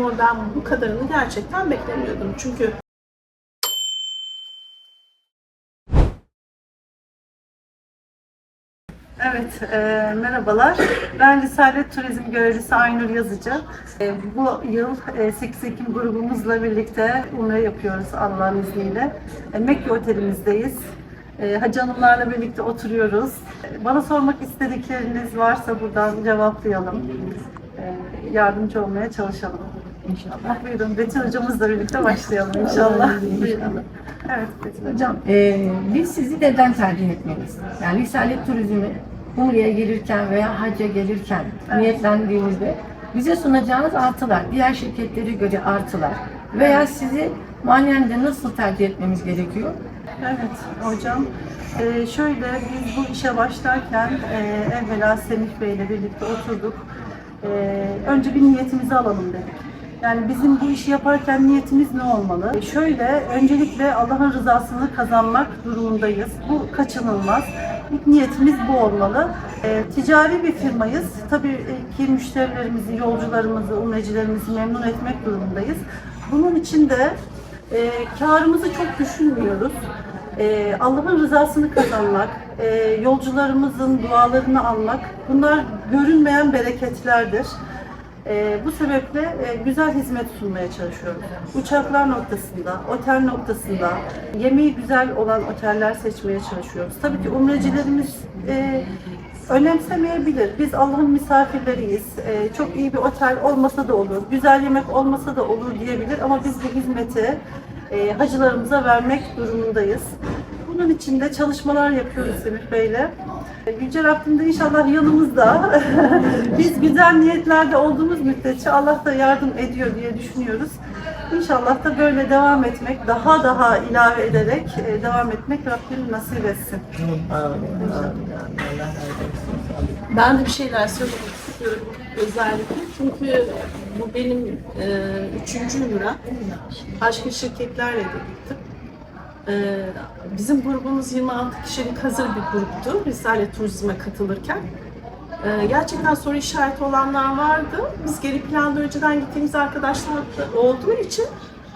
Ama ben bu kadarını gerçekten beklemiyordum. Çünkü Evet, e, merhabalar. Ben Risalet Turizm Görevlisi Aynur Yazıcı. E, bu yıl e, 8 Ekim grubumuzla birlikte Umre yapıyoruz Allah'ın izniyle. E, Mekke Otelimizdeyiz. E, Hacı Hanımlarla birlikte oturuyoruz. E, Bana sormak istedikleriniz varsa buradan cevaplayalım. E, yardımcı olmaya çalışalım. İnşallah. Buyurun Betül Hocamızla birlikte başlayalım inşallah. Buyurun. Evet Betül Hocam. Hocam, e, biz sizi neden tercih etmeliyiz? Yani Risalet Turizmi Umre'ye gelirken veya hacca gelirken niyetlendiğinizde bize sunacağınız artılar, diğer şirketlere göre artılar veya sizi manen de nasıl tercih etmemiz gerekiyor? Evet hocam. Ee, şöyle biz bu işe başlarken e, evvela Semih Bey ile birlikte oturduk. Ee, önce bir niyetimizi alalım dedik. Yani bizim bu işi yaparken niyetimiz ne olmalı? E, Şöyle, öncelikle Allah'ın rızasını kazanmak durumundayız. Bu kaçınılmaz. İlk niyetimiz bu olmalı. E, ticari bir firmayız. Tabii ki müşterilerimizi, yolcularımızı, umrecilerimizi memnun etmek durumundayız. Bunun için de e, karımızı çok düşünmüyoruz. E, Allah'ın rızasını kazanmak, e, yolcularımızın dualarını almak, bunlar görünmeyen bereketlerdir. E, bu sebeple e, güzel hizmet sunmaya çalışıyoruz. Uçaklar noktasında, otel noktasında, yemeği güzel olan oteller seçmeye çalışıyoruz. Tabii ki umrecilerimiz e, önemsemeyebilir. Biz Allah'ın misafirleriyiz. E, çok iyi bir otel olmasa da olur, güzel yemek olmasa da olur diyebilir ama biz bu hizmeti e, hacılarımıza vermek durumundayız. Bunun için de çalışmalar yapıyoruz Semih Bey'le. E, Yüce Rabbim inşallah yanımızda. Biz güzel niyetlerde olduğumuz müddetçe Allah da yardım ediyor diye düşünüyoruz. İnşallah da böyle devam etmek, daha daha ilave ederek e, devam etmek Rabbim nasip etsin. Ben de bir şeyler söylemek istiyorum özellikle. Çünkü bu benim e, üçüncü ümrem. Başka şirketlerle de gittim. E, bizim grubumuz 26 kişilik hazır bir gruptu. Risale Turizm'e katılırken. E, gerçekten soru işareti olanlar vardı. Biz geri planda önceden gittiğimiz arkadaşlar da olduğu için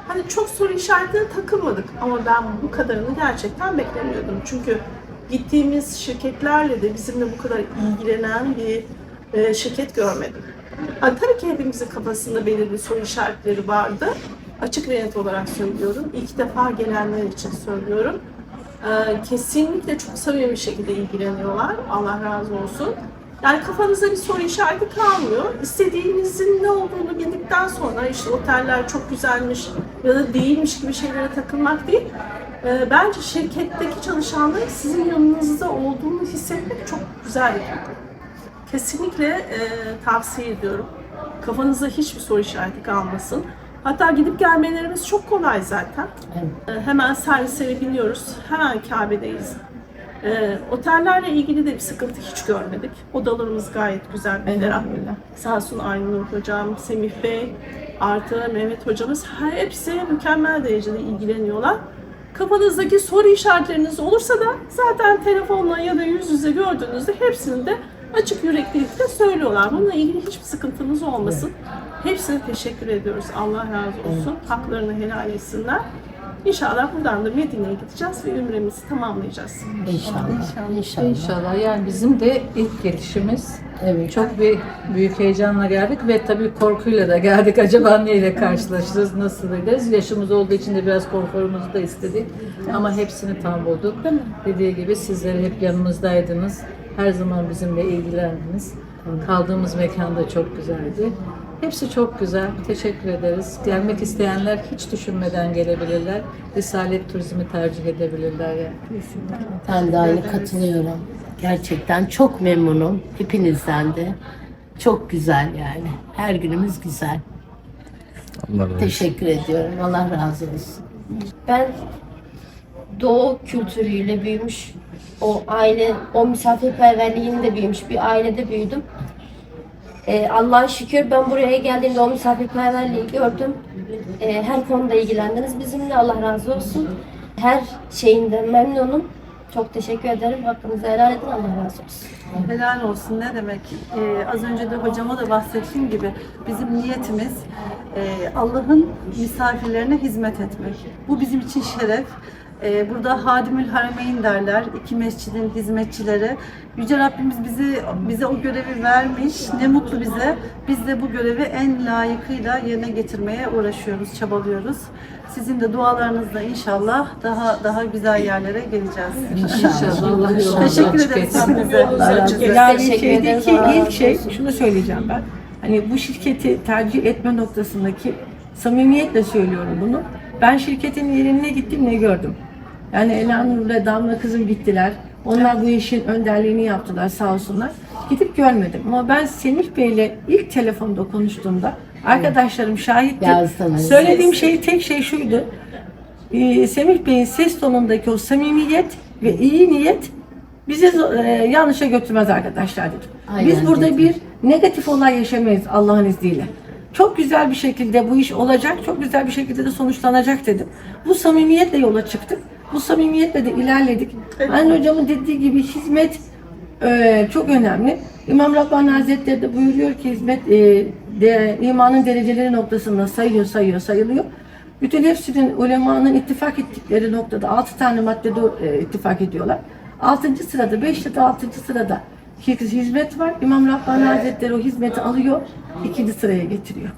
hani çok soru işaretine takılmadık. Ama ben bu kadarını gerçekten beklemiyordum. Çünkü gittiğimiz şirketlerle de bizimle bu kadar ilgilenen bir e, şirket görmedim. Ha, tabii ki hepimizin kafasında belirli soru işaretleri vardı. Açık ve net olarak söylüyorum. İlk defa gelenler için söylüyorum. E, kesinlikle çok samimi şekilde ilgileniyorlar. Allah razı olsun. Yani kafanızda bir soru işareti kalmıyor. İstediğinizin ne olduğunu bildikten sonra işte oteller çok güzelmiş ya da değilmiş gibi şeylere takılmak değil. Ee, Bence şirketteki çalışanların sizin yanınızda olduğunu hissetmek çok güzel bir duygu. Kesinlikle e, tavsiye ediyorum. Kafanızda hiçbir soru işareti kalmasın. Hatta gidip gelmelerimiz çok kolay zaten. E, hemen servislere biniyoruz. Hemen Kabe'deyiz. E, otellerle ilgili de bir sıkıntı hiç görmedik. Odalarımız gayet güzel ferah. Sağ olsun Aynur Hocam, Semih Bey, artı Mehmet Hocamız hepsi mükemmel derecede ilgileniyorlar. Kafanızdaki soru işaretleriniz olursa da zaten telefonla ya da yüz yüze gördüğünüzde hepsini de açık yüreklilikle söylüyorlar. Bununla ilgili hiçbir sıkıntınız olmasın. Hepsine teşekkür ediyoruz. Allah razı olsun. Haklarını helal etsinler. İnşallah buradan da Medine'ye gideceğiz ve ümremizi tamamlayacağız. İnşallah. İnşallah. İnşallah yani bizim de ilk gelişimiz. Evet. Çok bir büyük heyecanla geldik ve tabii korkuyla da geldik. Acaba neyle karşılaşırız, nasıl ederiz? Yaşımız olduğu için de biraz konforumuzu da istedik. Ama hepsini tam bulduk. Dediği gibi sizler hep yanımızdaydınız. Her zaman bizimle ilgilendiniz. Kaldığımız mekan da çok güzeldi. Hepsi çok güzel. Teşekkür ederiz. Gelmek isteyenler hiç düşünmeden gelebilirler. Risalet Turizm'i tercih edebilirler yani. Ben de aynı katılıyorum. Gerçekten çok memnunum hepinizden de. Çok güzel yani. Her günümüz güzel. Allah razı olsun. Teşekkür ediyorum. Allah razı olsun. Ben doğu kültürüyle büyümüş, o aile, o misafirperverliğinde büyümüş bir ailede büyüdüm. Ee, Allah'a şükür ben buraya geldiğimde o misafirperverliği gördüm. Ee, her konuda ilgilendiniz bizimle. Allah razı olsun. Her şeyinden memnunum. Çok teşekkür ederim. Hakkınızı helal edin. Allah razı olsun. Helal olsun ne demek. Ee, az önce de hocama da bahsettiğim gibi bizim niyetimiz Allah'ın misafirlerine hizmet etmek. Bu bizim için şeref. Ee, burada Hadimül Harameyn derler. iki mescidin hizmetçileri. Yüce Rabbimiz bizi bize o görevi vermiş. Ne mutlu bize. Biz de bu görevi en layıkıyla yerine getirmeye uğraşıyoruz, çabalıyoruz. Sizin de dualarınızla inşallah daha daha güzel yerlere geleceğiz. İnşallah Teşekkür açık ederiz etsin. hepinize. Yani Teşekkür ederiz. şeydeki ilk şey, şunu söyleyeceğim ben. Hani bu şirketi tercih etme noktasındaki samimiyetle söylüyorum bunu. Ben şirketin yerine gittim ne gördüm. Yani Elanur ile Damla kızım gittiler. Onlar bu işin önderliğini yaptılar sağ olsunlar. Gidip görmedim. Ama ben Semih Bey'le ilk telefonda konuştuğumda arkadaşlarım şahitti. Yazdım. Söylediğim şey tek şey şuydu. Ee, Semih Bey'in ses tonundaki o samimiyet ve iyi niyet bizi e, yanlışa götürmez arkadaşlar dedim. Aynen Biz burada dedim. bir negatif olay yaşamayız Allah'ın izniyle. Çok güzel bir şekilde bu iş olacak, çok güzel bir şekilde de sonuçlanacak dedim. Bu samimiyetle yola çıktık. Bu samimiyetle de ilerledik. Aynı hocamın dediği gibi hizmet e, çok önemli. İmam Rabbani Hazretleri de buyuruyor ki hizmet e, de, imanın dereceleri noktasında sayıyor, sayıyor, sayılıyor. Bütün hepsinin ulemanın ittifak ettikleri noktada altı tane maddede e, ittifak ediyorlar. Altıncı sırada, beş ya da altıncı sırada hizmet var. İmam Rabbani Hazretleri o hizmeti alıyor, ikinci sıraya getiriyor.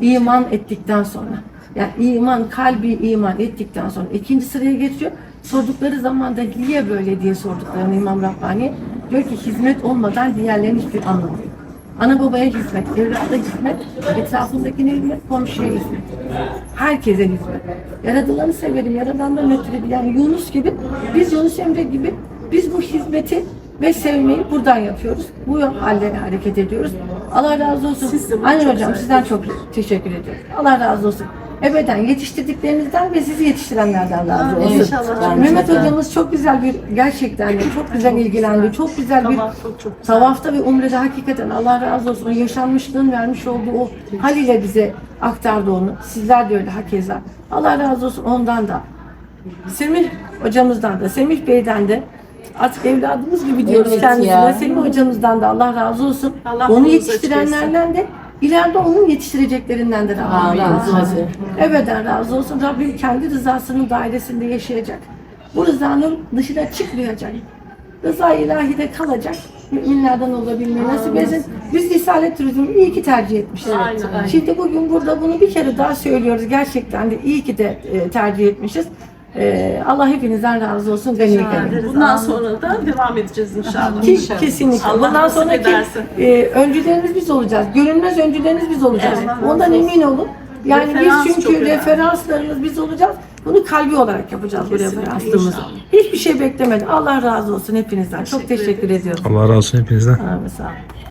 İman ettikten sonra. Yani iman, kalbi iman ettikten sonra ikinci sıraya geçiyor. Sordukları zaman da niye böyle diye sorduklarını İmam Rabbani diyor ki hizmet olmadan diğerlerinin hiçbir anlamı yok. Ana babaya hizmet, evlada hizmet, etrafındakine hizmet, komşuya hizmet. Herkese hizmet. Yaradılanı severim, yaradandan ötürü yani Yunus gibi, biz Yunus Emre gibi biz bu hizmeti ve sevmeyi buradan yapıyoruz. Bu halde hareket ediyoruz. Allah razı olsun. Siz de Aynen hocam sizden çok teşekkür ediyorum. Allah razı olsun. Ebeden yetiştirdiklerinizden ve sizi yetiştirenlerden razı olsun. İnşallah. Mehmet hocamız çok güzel bir gerçekten de çok güzel ilgilendi. Çok güzel bir. Tavafta ve umrede hakikaten Allah razı olsun o yaşanmışlığın vermiş olduğu o hal ile bize aktardı onu. Sizler de öyle hakeza. Allah razı olsun ondan da. Semih hocamızdan da, Semih Bey'den de artık evladımız gibi diyoruz Evet kendisine. ya. Hocamızdan da Allah razı olsun. Allah onu yetiştirenlerden de ileride onun yetiştireceklerinden de Allah Amin. razı olsun. Ebeden razı olsun. Rabbim kendi rızasının dairesinde yaşayacak. Bu rızanın dışına çıkmayacak. Rıza ilahide kalacak. Müminlerden olabilmeyi nasip etsin. Biz Risalet Turizm'i iyi ki tercih etmişiz. Aynen, aynen. Şimdi bugün burada bunu bir kere daha söylüyoruz. Gerçekten de iyi ki de e, tercih etmişiz. E, Allah hepinizden razı olsun. Gani gani. Bundan sonra da devam edeceğiz inşallah. Ki, kesinlikle. Allah Bundan sonraki e, öncüleriniz biz olacağız. Görünmez öncüleriniz biz olacağız. Evet. Ondan emin olun. Yani Referans biz çünkü önemli. referanslarınız biz olacağız. Bunu kalbi olarak yapacağız bu Kesinlikle, referanslığımızı. inşallah. Hiçbir şey beklemedim. Allah razı olsun hepinizden. Çok Teşekkür teşekkür ediyorum. Allah razı olsun hepinizden. Amin, sağ olun.